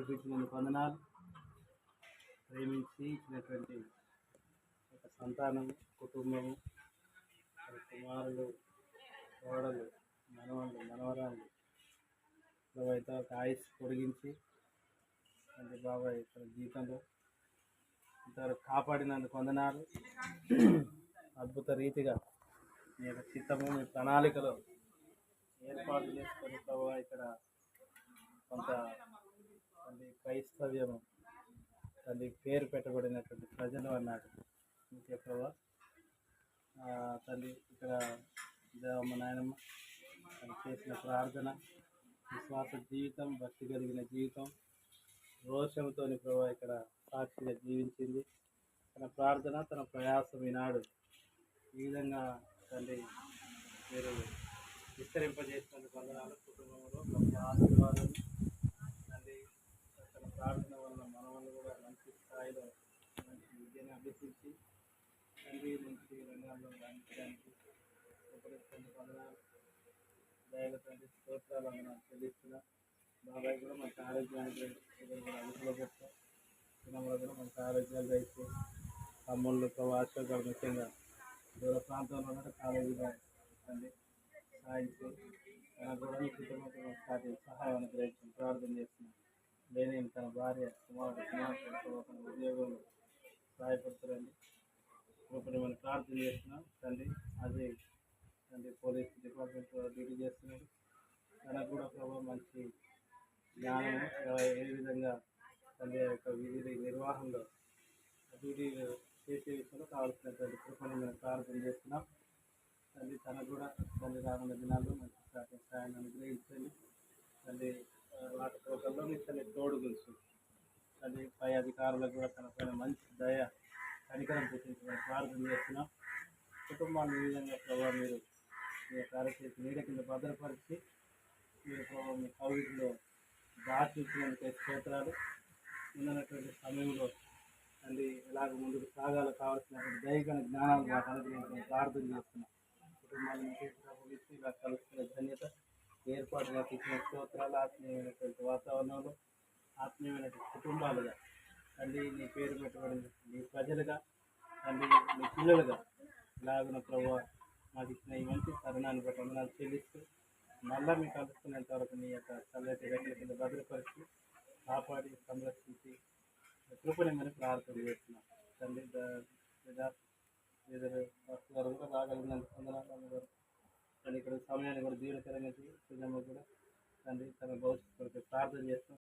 నడిపించినందుకు వందనాలు. ప్రేమించి ఇచ్చినటువంటి ఒక సంతానం కుటుంబము కుమారులు కోడలు మనవాళ్ళు మనవరాళ్ళు అయితే ఒక ఆయుష్ పొడిగించి అంటే బాబాయ్ తన జీవితంలో ఇంతవరకు కాపాడినందుకు వందనాలు. అద్భుత రీతిగా మీ యొక్క చిత్తము మీ ప్రణాళికలో ఏర్పాటు చేసుకొని ప్రభావ ఇక్కడ కొంత తల్లి క్రైస్తవ్యము తల్లి పేరు పెట్టబడినటువంటి ప్రజలు అన్నాడు. ఇంకే ప్రభా. తల్లి ఇక్కడ దేవమ్మ నాయనమ్మ తను చేసిన ప్రార్థన విశ్వాస జీవితం భక్తి కలిగిన జీవితం రోషంతో ప్రభా ఇక్కడ సాక్షిగా జీవించింది. తన ప్రార్థన తన ప్రయాసం ఈనాడు ఈ విధంగా తల్లి మీరు విస్తరింపజేసినందుకు వందనాలు. కుటుంబంలో గొప్ప ఆశీర్వాదాలు. ప్రార్థన వల్ల మన వాళ్ళు కూడా మంచి స్థాయిలో మంచి విద్యను అభ్యసించి తండ్రి మంచి రంగాల్లో రాణించడానికి ఉపయోగిస్తున్నందుకు వందనాలు దయల తండ్రి స్తోత్రాలు మనం చెల్లిస్తున్నా. బాబాయ్ కూడా మంచి ఆరోగ్యానికి అదుపులో పెట్టాం. చిన్నమ్మలో కూడా మంచి ఆరోగ్యాలు దయచే తమ్ముళ్ళు ప్రవాస గారు ముఖ్యంగా దూర ప్రాంతంలో కూడా కాలేజీలో తండ్రి సాయించి తన కూడా కుటుంబం సహాయం అనుగ్రహించి ప్రార్థన చేస్తున్నాను. లేని తన భార్య కుమారుడు కుమార్తె తన ఉద్యోగంలో సహాయపడుతారండి ఇప్పుడు మనం ప్రార్థన చేస్తున్నాం. తండ్రి అదే తండ్రి పోలీస్ డిపార్ట్మెంట్లో డ్యూటీ చేస్తున్నాడు తనకు కూడా ప్రభావ మంచి జ్ఞానం ఏ- విధంగా తండ్రి యొక్క విధి నిర్వహణలో డ్యూటీ చేసే విషయంలో కావాల్సినటువంటి కృపను మేము ప్రార్థన చేస్తున్నాం. తల్లి తనకు కూడా తల్లి రానున్న దినాల్లో మంచి సహాయం సాయాన్ని అనుగ్రహించండి. తల్లి ఆ, వాటి కోటల్లో తెలుసు. అది పై అధికారులకు కూడా తనపైన మంచి దయ కనికరం చూపించమని ప్రార్థన చేస్తున్నాం. కుటుంబాన్ని ఈ విధంగా ప్రభావ మీరు మీ కార్యక్రమ నీడ కింద భద్రపరిచి మీరు ప్రభావ మీ కౌగిట్లో దాచినందుకు స్తోత్రాలు ఉన్నటువంటి సమయంలో అండి ఎలాగ ముందుకు సాగాలో కావాల్సినటువంటి దైవిక జ్ఞానాలు మాకు అనుగ్రహించమని ప్రార్థన చేస్తున్నాం. కుటుంబాన్ని తీసుకుని కలుసుకునే ధన్యత ఏర్పాటు మాకు ఇచ్చిన స్తోత్రాలు ఆత్మీయమైనటువంటి వాతావరణంలో ఆత్మీయమైనటువంటి కుటుంబాలుగా తల్లి నీ పేరు పెట్టబడిన నీ ప్రజలుగా తల్లి నీ పిల్లలుగా. ఇలాగున ప్రభు మాకు ఇచ్చిన ఈ మంచి తరుణాన్ని బట్టి వందనాలు చెల్లిస్తూ మళ్ళా మీకు కలుసుకునేంత వరకు నీ యొక్క చల్లటి రెక్కల కింద భద్రపరిచి కాపాడి సంరక్షించి కృపణమని ప్రార్థన చేస్తున్నాం. తండ్రి ఇద్దరు గారు కూడా రాగలిగినందుకు వందనాలు అన్నగారు కానీ ఇక్కడ సమయాన్ని కూడా దీవెనకరంగా సుజమ్మ కూడా తండ్రి తన భవిష్యత్తు ప్రార్థన చేస్తాం